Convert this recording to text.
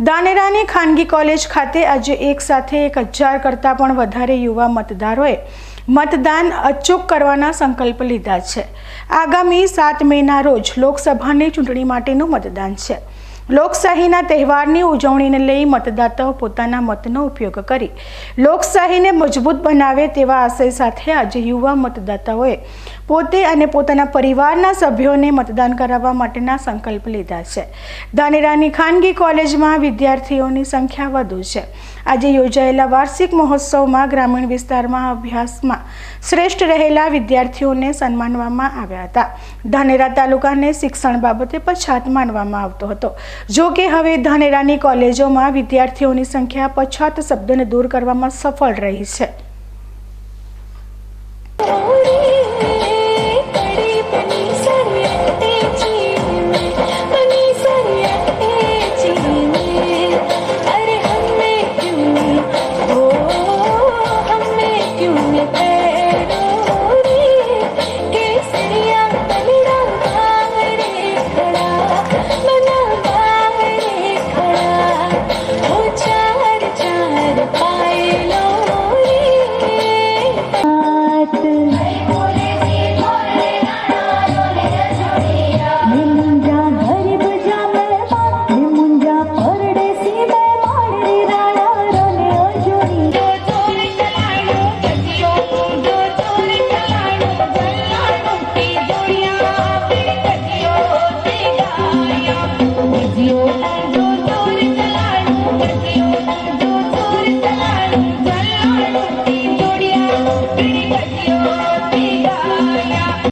દાનેરાની ખાનગી કોલેજ ખાતે આજે એક સાથે એક હજાર કરતાં પણ વધારે યુવા મતદારોએ મતદાન અચૂક કરવાના સંકલ્પ લીધા છે. આગામી સાત મેના રોજ લોકસભાની ચૂંટણી માટેનું મતદાન છે. લોકશાહીના તહેવારની ઉજવણીને લઈ મતદાતાઓ પોતાના મતનો ઉપયોગ કરી લોકશાહીને મજબૂત બનાવે તેવા આશય સાથે આજે યુવા મતદાતાઓએ પોતે અને પોતાના પરિવારના સભ્યોને મતદાન કરાવવા માટેના સંકલ્પ લીધા છે. ધાનેરાની ખાનગી કોલેજમાં વિદ્યાર્થીઓની સંખ્યા વધુ છે. આજે યોજાયેલા વાર્ષિક મહોત્સવમાં ગ્રામીણ વિસ્તારમાં અભ્યાસમાં શ્રેષ્ઠ રહેલા વિદ્યાર્થીઓને સન્માનવામાં આવ્યા હતા. ધાનેરા તાલુકાને શિક્ષણ બાબતે પછાત માનવામાં આવતો હતો. જો કે હવે ધાનેરાની કોલેજોમાં વિદ્યાર્થીઓની સંખ્યા પછાત શબ્દને દૂર કરવામાં સફળ રહી છે. Thank you.